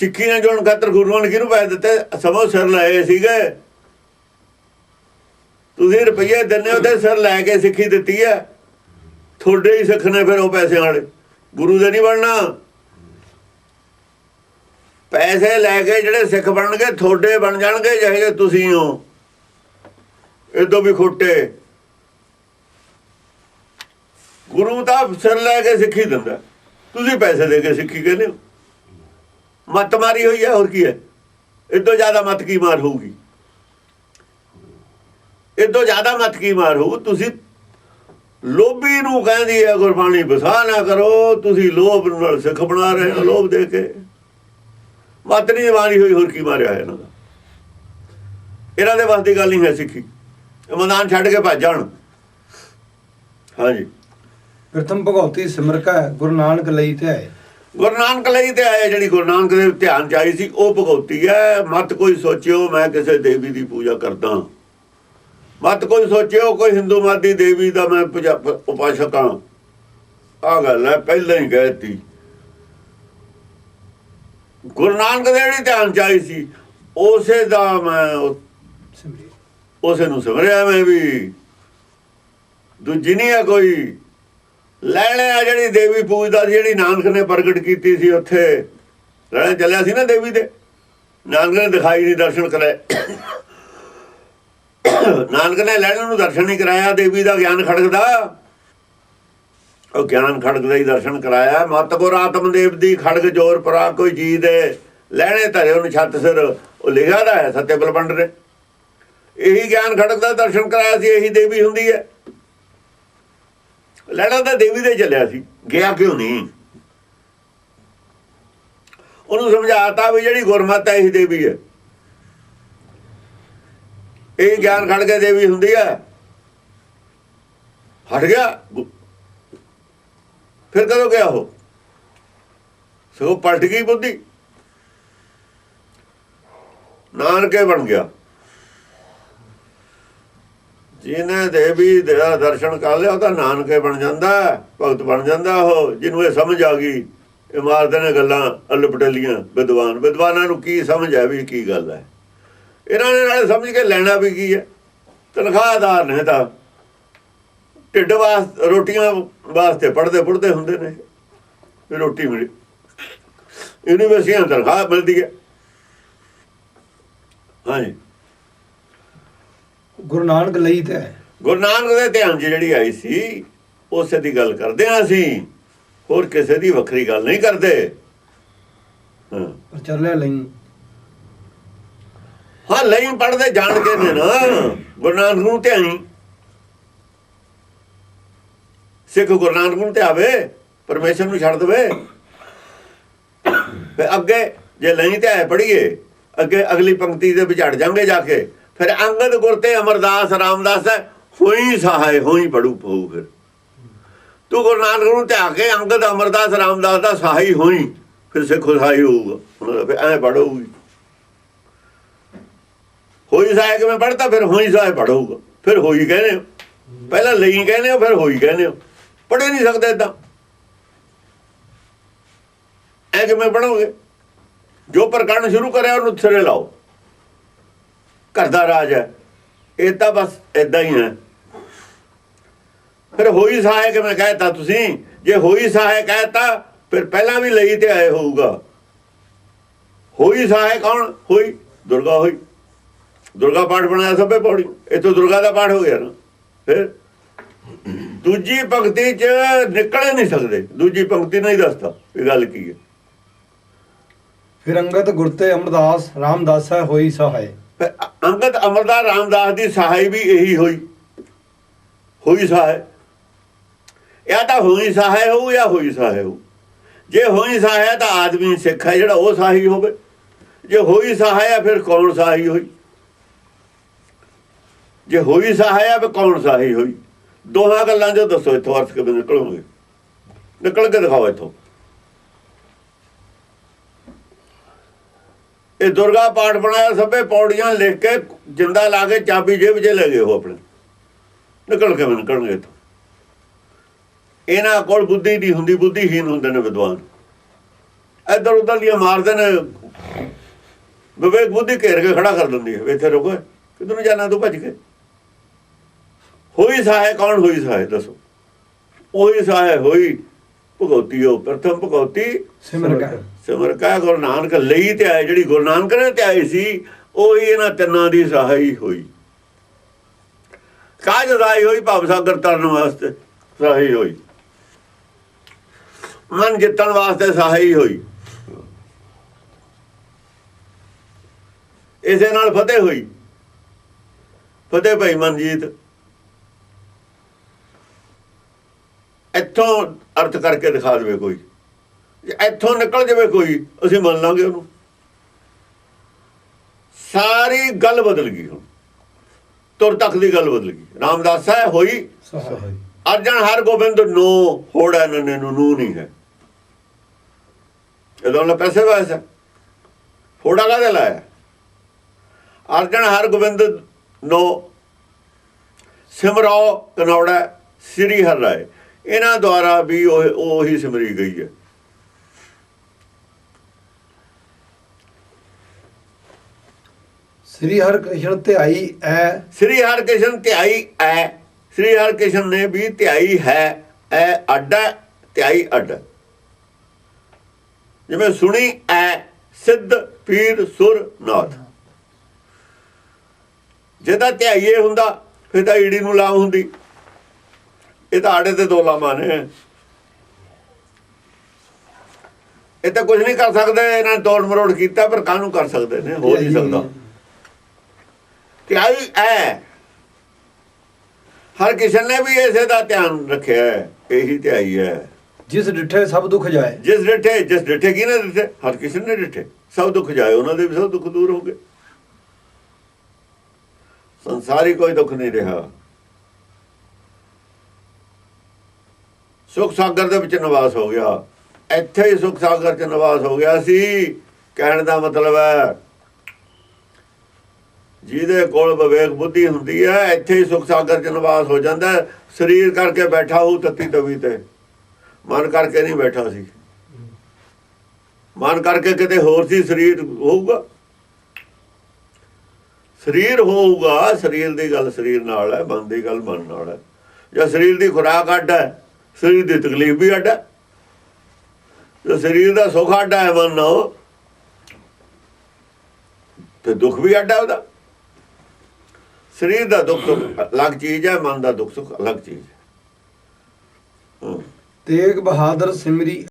ਸਿੱਖੀ ਨੇ ਜੋਣ ਖਾਤਰ ਗੁਰੂਆਂ ਨੇ ਕਿਹਨੂੰ ਪੈਸੇ ਦਿੱਤੇ ਸਮੋ ਸਿਰ ਲਏ ਸੀਗੇ। ਤੁਸੀਂ ਰੁਪਈਏ ਦਿੰਦੇ ਹੋ ਤੇ ਸਿਰ ਲੈ ਕੇ ਸਿੱਖੀ ਦਿੱਤੀ ਹੈ। ਤੁਹਾਡੇ ਹੀ ਸਿੱਖ ਨੇ ਫਿਰ ਉਹ ਪੈਸੇ ਵਾਲੇ। ਗੁਰੂ ਦੇ ਨਹੀਂ ਬਣਨਾ। ਪੈਸੇ ਲੈ ਕੇ ਜਿਹੜੇ ਸਿੱਖ ਬਣਨਗੇ, ਤੁਹਾਡੇ ਬਣ ਜਾਣਗੇ ਜਿਹੇ ਜਿਹੇ ਤੁਸੀਂ ਹੋ। ਇਦੋਂ ਵੀ ਖੋਟੇ। ਗੁਰੂ ਤਾਂ ਸਿਰ ਲੈ ਕੇ ਸਿੱਖੀ ਦਿੰਦਾ। ਤੁਸੀਂ ਪੈਸੇ ਦੇ ਕੇ ਸਿੱਖੀ ਕਹਿੰਦੇ ਹੋ। ਮੱਤ ਮਾਰੀ ਹੋਈ ਹੈ, ਹੋਰ ਕੀ ਹੈ? ਇਦੋਂ ਜ਼ਿਆਦਾ ਮੱਤ ਕੀ ਮਾਰ ਹੋਊਗੀ? ਇਦੋਂ ਜ਼ਿਆਦਾ ਮੱਤ ਕੀ ਮਾਰ ਹੋਊ? ਤੁਸੀਂ ਲੋਭੀ ਨੂੰ ਕਹਿੰਦੀ ਹੈ, ਗੁਰਬਾਣੀ ਬਸਾ ਨਾ ਕਰੋ, ਤੁਸੀਂ ਲੋਭ ਨਾਲ ਸਿੱਖ ਬਣਾ ਰਹੇ ਹੋ, ਲੋਭ ਦੇ ਕੇ। ਮੱਤ ਨਹੀਂ ਮਾਰੀ ਹੋਈ, ਹੋਰ ਕੀ ਮਾਰਿਆ ਹੈ ਇਹਨਾਂ ਦਾ? ਇਹਨਾਂ ਦੇ ਵਾਸਤੇ ਗੱਲ ਨਹੀਂ ਹੈ ਸਿੱਖੀ। ਮੈਦਾਨ ਛੱਡ ਕੇ ਭੱਜ ਜਾਣ। ਹਾਂਜੀ। ਪ੍ਰਥਮ ਭਗਉਤੀ ਸਿਮਰਕਾ ਗੁਰੂ ਨਾਨਕ ਲਈ ਤੇ ਹੈ ਗੁਰੂ ਨਾਨਕ ਲਈ ਤੇ ਆਇਆ ਜਿਹੜੀ ਗੁਰੂ ਨਾਨਕ ਦੇ ਧਿਆਨ ਚ ਆਈ ਸੀ ਉਹ ਭਗਉਤੀ ਹੈ। ਮਤ ਕੋਈ ਸੋਚਿਓ ਮੈਂ ਕਿਸੇ ਦੇਵੀ ਦੀ ਪੂਜਾ ਕਰਦਾ। ਮਤ ਕੋਈ ਸੋਚਿਓ ਕੋਈ ਹਿੰਦੂ ਮਤ ਦੀ ਦੇਵੀ ਦਾ ਮੈਂ ਉਪਾਸਕ ਹਾਂ। ਆ ਗੱਲ ਹੈ ਪਹਿਲਾਂ ਹੀ ਕਹਿਤੀ ਗੁਰੂ ਨਾਨਕ ਦੇ ਜਿਹੜੀ ਧਿਆਨ ਚ ਆਈ ਸੀ ਉਸੇ ਦਾ ਮੈਂ ਉਸੇ ਨੂੰ ਸਿਮਰਿਆ ਮੈਂ ਵੀ। ਦੂਜੀ ਨਹੀਂ ਹੈ ਕੋਈ। ਲੈਣੇ ਆ ਜਿਹੜੀ ਦੇਵੀ ਪੂਜਦਾ ਸੀ, ਜਿਹੜੀ ਨਾਨਕ ਨੇ ਪ੍ਰਗਟ ਕੀਤੀ ਸੀ ਉੱਥੇ। ਲੈਣੇ ਚੱਲਿਆ ਸੀ ਨਾ ਦੇਵੀ ਦੇ। ਨਾਨਕ ਨੇ ਦਿਖਾਈ ਨਹੀਂ, ਦਰਸ਼ਨ ਕਰਾਏ। ਨਾਨਕ ਨੇ ਲੈਣ ਨੂੰ ਦਰਸ਼ਨ ਨਹੀਂ ਕਰਾਇਆ, ਦੇਵੀ ਦਾ ਗਿਆਨ ਖੜਕਦਾ। ਉਹ ਗਿਆਨ ਖੜਕ ਦਾ ਹੀ ਦਰਸ਼ਨ ਕਰਾਇਆ। ਮਤਗੁਰ ਆਤਮਦੇਵ ਦੀ ਖੜਕ ਜੋਰ ਪਰਾ, ਕੋਈ ਜੀ ਦੇ। ਲੈਣੇ ਧਰੇ ਉਹਨੂੰ ਛੱਤ ਸਿਰ। ਉਹ ਲਿਖਿਆ ਦਾ ਹੈ ਸੱਤੇ ਬਲਬੰਡ ਨੇ। ਇਹੀ ਗਿਆਨ ਖੜਕ ਦਾ ਦਰਸ਼ਨ ਕਰਾਇਆ ਸੀ, ਇਹੀ ਦੇਵੀ ਹੁੰਦੀ ਹੈ। ਲੈਣਾ ਤਾਂ ਦੇਵੀ ਦੇ ਚੱਲਿਆ ਸੀ। ਗਿਆ ਕਿਉਂ ਨਹੀਂ? ਉਹਨੂੰ ਸਮਝਾਤਾ ਵੀ ਜਿਹੜੀ ਗੁਰਮਤ ਹੈ ਇਹੀ ਦੇਵੀ ਹੈ। ਇਹ ਗਿਆਨ ਖੜ ਕੇ ਦੇਵੀ ਹੁੰਦੀ ਹੈ। ਹਟ ਗਿਆ। ਫਿਰ ਕਦੋਂ ਗਿਆ ਉਹ? ਸੋ ਪਲਟ ਗਈ ਬੁੱਧੀ। ਨਾਨਕੇ ਬਣ ਗਿਆ। ਜਿਹਨੇ ਦੇਵੀ ਦਾ ਦਰਸ਼ਨ ਕਰ ਲਿਆ, ਉਹ ਤਾਂ ਨਾਨਕੇ ਬਣ ਜਾਂਦਾ ਭਗਤ ਬਣ ਜਾਂਦਾ ਉਹ, ਜਿਹਨੂੰ ਇਹ ਸਮਝ ਆ ਗਈ, ਇਹ ਮਾਰਦੇ ਨੇ ਗੱਲਾਂ ਅਲਪਟਲੀਆਂ ਵਿਦਵਾਨ। ਵਿਦਵਾਨਾਂ ਨੂੰ ਕੀ ਸਮਝ ਆ ਵੀ ਕੀ ਗੱਲ ਹੈ? ਇਹਨਾਂ ਨੇ ਨਾਲੇ ਸਮਝ ਕੇ ਲੈਣਾ ਵੀ ਕੀ ਹੈ? ਤਨਖਾਹਦਾਰ ਨੇ ਤਾਂ। ਢਿੱਡ ਵਾਸਤੇ, ਰੋਟੀਆਂ ਵਾਸਤੇ ਪੜਦੇ ਪੜਦੇ ਹੁੰਦੇ ਨੇ। ਰੋਟੀ ਮਿਲੀ, ਯੂਨੀਵਰਸਿਟੀਆਂ ਤੋਂ ਤਨਖਾਹ ਮਿਲਦੀ ਹੈ। ਹਾਂਜੀ। ਗੁਰੂ ਨਾਨਕ ਲਈ ਤੇ ਗੁਰੂ ਨਾਨਕ ਦੇ ਧਿਆਨ 'ਚ ਜਿਹੜੀ ਆਈ ਸੀ ਉਸੇ ਦੀ ਗੱਲ ਕਰਦੇ ਹਾਂ ਅਸੀਂ। ਹੋਰ ਕਿਸੇ ਦੀ ਵੱਖਰੀ ਗੱਲ ਨਹੀਂ ਕਰਦੇ। ਹਾਂ। ਚੱਲਿਆ ਲਈ ਹਾਂ ਲਈ ਪੜਦੇ ਜਾਣ ਕੇ ਨੇ ਨਾ। ਗੁਰੂ ਨਾਨਕ ਨੂੰ ਧਿਆਈ ਸਿੱਖ ਗੁਰੂ ਨਾਨਕ ਨੂੰ ਧਿਆਵੇ ਪਰਮੇਸ਼ਰ ਨੂੰ ਛੱਡ ਦੇਵੇ। ਅੱਗੇ ਜੇ ਲਈ ਧਿਆਏ ਪੜੀਏ ਅੱਗੇ ਅਗਲੀ ਪੰਕਤੀ ਦੇ ਵਿਚੜ ਜਾਵਾਂਗੇ ਜਾ ਕੇ। ਫਿਰ ਅੰਗਦ ਗੁਰ ਤੇ ਅਮਰਦਾਸ, ਰਾਮਦਾਸ ਹੈ ਹੋਈ ਸਹਾਇ, ਹੋਈ ਪੜੂ ਪਊ ਫਿਰ। ਤੂੰ ਗੁਰੂ ਨਾਨਕ ਨੂੰ ਧਿਆ ਕੇ ਅੰਗਦ, ਅਮਰਦਾਸ, ਰਾਮਦਾਸ ਦਾ ਸਹਾਈ ਹੋਈ, ਫਿਰ ਸਿੱਖ ਸਹਾਈ ਹੋਊਗਾ। ਫਿਰ ਐ ਪੜੂਗੀ ਹੋਈ ਸਹਾਇ ਕਿਵੇਂ ਪੜਦਾ ਫਿਰ ਹੋਈ ਸਹਾਇ ਪੜੂਗਾ ਫਿਰ ਹੋਈ ਕਹਿੰਦੇ ਹੋ। ਪਹਿਲਾਂ ਲਈ ਕਹਿੰਦੇ ਹੋ, ਫਿਰ ਹੋਈ ਕਹਿੰਦੇ ਹੋ। ਪੜ੍ਹ ਹੀ ਨਹੀਂ ਸਕਦੇ ਇਦਾਂ ਐ ਕਿਵੇਂ ਪੜੋਗੇ ਜੋ ਪ੍ਰਕਰਨ ਸ਼ੁਰੂ ਕਰਿਆ, ਉਹਨੂੰ ਸਿਰੇ ਲਾਓ। ਘਰ ਦਾ ਰਾਜ ਹੈ। ਇਹ ਤਾਂ ਬਸ ਇਦਾਂ ਹੀ ਹੈ। ਫਿਰ ਹੋਈ ਸਹਾਇ ਕਿਵੇਂ ਕਹਿਤਾ ਤੁਸੀਂ। ਜੇ ਹੋਈ ਸਹਾਇ ਕਹਿਤਾ ਫਿਰ ਪਹਿਲਾਂ ਵੀ ਲਈ ਤੇ ਆਏ ਹੋਊਗਾ। ਹੋਈ ਸਹਾਇ ਕੌਣ? ਹੋਈ। ਦੁਰਗਾ ਹੋਈ। ਦੁਰਗਾ ਪਾਠ ਬਣਾਇਆ ਸਭੇ ਪੌੜੀ। ਇਥੋਂ ਦੁਰਗਾ ਦਾ ਪਾਠ ਹੋ ਗਿਆ ਨਾ। ਫਿਰ ਦੂਜੀ ਪੰਕਤੀ ਚ ਨਿਕਲ ਨਹੀਂ ਸਕਦੇ। ਦੂਜੀ ਪੰਕਤੀ ਨਹੀਂ ਦੱਸਦਾ। ਇਹ ਗੱਲ ਕੀ ਹੈ? ਫਿਰ ਅੰਗਦ ਗੁਰਤੇ ਅਮਰਦਾਸ, ਰਾਮਦਾਸ ਹੈ ਹੋਈ ਸਹਾਇ ਅੰਗਦ ਅਮਰਦਾਸ ਰਾਮਦਾਸ ਦੀ ਸਹਾਈ ਵੀ ਇਹੀ ਹੋਈ। ਹੋਈ ਸਹਾਇ ਇਹ ਤਾਂ ਹੋਈ ਸਹਾਇ ਹੋਊ ਜਾਂ ਹੋਈ ਸਹਾਇ ਹੋਊ। ਜੇ ਹੋਈ ਸਹਾਇ ਤਾਂ ਆਦਮੀ ਸਿੱਖ ਹੈ, ਜਿਹੜਾ ਉਹ ਸਹਾਈ ਹੋਵੇ। ਜੇ ਹੋਈ ਸਹਾਇ ਹੈ ਫਿਰ ਕੌਣ ਸਹਾਈ ਹੋਈ? ਜੇ ਹੋਈ ਸਹਾਇ ਹੈ ਫਿਰ ਕੌਣ ਸਹਾਈ ਹੋਈ? ਦੋਹਾਂ ਗੱਲਾਂ ਜੋ ਦੱਸੋ ਇੱਥੋਂ, ਅਰਥ ਕਿਵੇਂ ਨਿਕਲੋਗੇ ਨਿਕਲ ਕੇ ਦਿਖਾਓ ਇੱਥੋਂ। ਇਹ ਦੁਰਗਾ ਪਾਠ ਬਣਾਇਆ ਸਭੇ ਪੌੜੀਆਂ ਲਿਖ ਕੇ ਜਿੰਦਾ ਲਾ ਕੇ ਚਾਬੀ ਜੇਬ 'ਚ ਲੈ ਗਏ ਉਹ ਆਪਣੇ। ਨਿਕਲ ਕੇ ਨਿਕਲਣਗੇ ਇੱਥੋਂ। ਇਹਨਾਂ ਕੋਲ ਬੁੱਧੀ ਨਹੀਂ ਹੁੰਦੀ ਬੁੱਧੀਹੀਨ ਹੁੰਦੇ ਨੇ ਵਿਦਵਾਨ। ਇੱਧਰ ਉੱਧਰ ਦੀਆਂ ਮਾਰਦੇ ਨੇ। ਵਿਵੇਕ ਬੁੱਧੀ ਘੇਰ ਕੇ ਖੜਾ ਕਰ ਦਿੰਦੀ ਹੈ ਇੱਥੇ ਰੁਕੋ। ਕਿੱਧਰ ਨੂੰ ਜਾਣਾ, ਤੂੰ ਭੱਜ ਕੇ? ਹੋਈ ਸਹਾਇ ਕੌਣ, ਹੋਈ ਸਹਾਇ ਦੱਸੋ। ਉਹੀ ਸਹਾਇ ਹੋਈ। ਭਗਉਤੀ ਉਹ ਪ੍ਰਥਮ ਭਗਉਤੀ ਸਿਮਰ ਕੈ ਸਿਮਰ ਕਾ ਗੁਰੂ ਨਾਨਕ ਲਈ ਤੇ ਆਏ ਜਿਹੜੀ ਗੁਰੂ ਨਾਨਕ ਨੇ ਤੇ ਆਈ ਸੀ ਉਹੀ ਇਹਨਾਂ ਤਿੰਨਾਂ ਦੀ ਸਹਾਈ ਹੋਈ। ਕਾਜ ਰਾਈ ਹੋਈ? ਭਵ ਸਾਗਰ ਤਰਨ ਵਾਸਤੇ ਸਹਾਈ ਹੋਈ। ਮਨ ਜਿੱਤਣ ਵਾਸਤੇ ਸਹਾਈ ਹੋਈ। ਇਸੇ ਨਾਲ ਫਤਿਹ ਹੋਈ। ਫਤਿਹ ਭਾਈ ਮਨਜੀਤ ਇੱਥੋਂ ਅਰਥ ਕਰਕੇ ਦਿਖਾ ਦੇਵੇ ਕੋਈ। ਜੇ ਇੱਥੋਂ ਨਿਕਲ ਜਾਵੇ ਕੋਈ ਅਸੀਂ ਮੰਨ ਲਾਂਗੇ ਉਹਨੂੰ। ਸਾਰੀ ਗੱਲ ਬਦਲ ਗਈ ਹੁਣ। ਤੁਰ ਤੱਕ ਦੀ ਗੱਲ ਬਦਲ ਗਈ। ਰਾਮਦਾਸ ਹੈ ਹੋਈ? ਸਹਾਈ। ਅਰਜਨ ਹਰ ਗੋਬਿੰਦ ਨੋ ਹੋੜਾ ਨਨੇ ਨੂੰ ਨੂੰ ਨਹੀਂ ਹੈ। ਇਹਦੋਂ ਨਾ ਪੈਸੇ ਵਾਸਾ ਹੋੜਾ ਕਾਹਦੇ ਲਾਇਆ? ਅਰਜਨ ਹਰ ਗੋਬਿੰਦ ਨੋ। ਸਿਮਰੋ ਕਨੌੜਾ ਸ੍ਰੀ ਹਰਿ ਰਾਏ ਇਹਨਾਂ ਦੁਆਰਾ ਵੀ ਉਹ ਉਹੀ ਸਿਮਰੀ ਗਈ ਹੈ। ਸ੍ਰੀ ਹਰਿ ਕ੍ਰਿਸ਼ਨ ਧਿਆਈ ਐ। ਸ੍ਰੀ ਹਰਿਕ੍ਰਿਸ਼ਨ ਧਿਆਈ ਐ। ਸ੍ਰੀ ਹਰਿਕ੍ਰਿਸ਼ਨ ਨੇ ਵੀ ਧਿਆਈ ਹੈ। ਐ ਅੱਡਾ ਧਿਆਈ ਅੱਡ। ਜਿਵੇਂ ਸੁਣੀ ਐ ਸਿੱਧ ਪੀਰ ਸੁਰ ਨਾਥ। ਜਿਹਦਾ ਧਿਆਈਏ ਹੁੰਦਾ ਫਿਰ ਤਾਂ ਈੜੀ ਨੂੰ ਲਾਮ ਹੁੰਦੀ। ਇਹ ਤਾਂ ਆੜੇ ਤੇ ਦੋ ਲਾਮਾਂ ਨੇ। ਇਹ ਤਾਂ ਕੁਝ ਨਹੀਂ ਕਰ ਸਕਦੇ ਇਹਨਾਂ ਨੇ ਤੋੜ ਮਰੋੜ ਕੀਤਾ ਪਰ ਕਾਹਨੂੰ ਕਰ ਸਕਦੇ ਨੇ? ਹੋ ਨਹੀਂ ਸਕਦਾ। ਧਿਆਈ ਐ। ਹਰ ਕਿਸੇ ਨੇ ਵੀ ਇਸੇ ਦਾ ਧਿਆਨ ਰੱਖਿਆ ਹੈ। ਇਹੀ ਧਿਆਈ ਹੈ। ਜਿਸ ਡਿਠੇ ਸਭ ਦੁੱਖ ਜਾਏ। ਜਿਸ ਡਿਠੇ ਜਿਸ ਡਿਠੇ ਕੀ ਨਾ ਡਿਠੇ? ਹਰ ਕਿਸੇ ਨੇ ਡਿਠੇ। ਸਭ ਦੁੱਖ ਜਾਏ ਉਹਨਾਂ ਦੇ ਵੀ ਸਭ ਦੁੱਖ ਦੂਰ ਹੋ ਗਏ। ਸੰਸਾਰੀ ਕੋਈ ਦੁੱਖ ਨਹੀਂ ਰਿਹਾ। ਸੁਖ ਸਾਗਰ ਦੇ ਵਿੱਚ ਨਿਵਾਸ ਹੋ ਗਿਆ। ਇੱਥੇ ਹੀ ਸੁਖ ਸਾਗਰ ਚ ਨਿਵਾਸ ਹੋ ਗਿਆ ਸੀ। ਕਹਿਣ ਦਾ ਮਤਲਬ ਹੈ, ਜਿਹਦੇ ਕੋਲ ਵਿਵੇਕ ਬੁੱਧੀ ਹੁੰਦੀ ਹੈ, ਇੱਥੇ ਹੀ ਸੁਖ ਸਾਗਰ ਚ ਨਿਵਾਸ ਹੋ ਜਾਂਦਾ ਸਰੀਰ ਕਰਕੇ ਬੈਠਾ ਹੋ ਤੱਤੀ ਤਵੀ ਤੇ। ਮਨ ਕਰਕੇ ਨਹੀਂ ਬੈਠਾ ਸੀ। ਮਨ ਕਰਕੇ ਕਿਤੇ ਹੋਰ ਸੀ, ਸਰੀਰ ਹੋਊਗਾ। ਸਰੀਰ ਹੋਊਗਾ, ਸਰੀਰ ਦੀ ਗੱਲ ਸਰੀਰ ਨਾਲ ਹੈ, ਮਨ ਦੀ ਗੱਲ ਮਨ ਨਾਲ ਹੈ। ਜਾਂ ਸਰੀਰ ਦੀ ਖੁਰਾਕ ਅੱਡ ਹੈ। ਸਰੀਰ ਦੀ ਤਕਲੀਫ ਵੀ ਅੱਡ ਹੈ। ਜੇ ਸਰੀਰ ਦਾ ਸੁੱਖ ਅੱਡ ਹੈ, ਮਨ ਨਾਲ ਤੇ ਦੁੱਖ ਵੀ ਅੱਡ ਹੈ ਉਹਦਾ। ਸਰੀਰ ਦਾ ਦੁੱਖ ਸੁੱਖ ਅਲੱਗ ਚੀਜ਼ ਹੈ, ਮਨ ਦਾ ਦੁੱਖ ਸੁੱਖ ਅਲੱਗ ਚੀਜ਼ ਹੈ। ਤੇਗ ਬਹਾਦਰ ਸਿਮਰੀ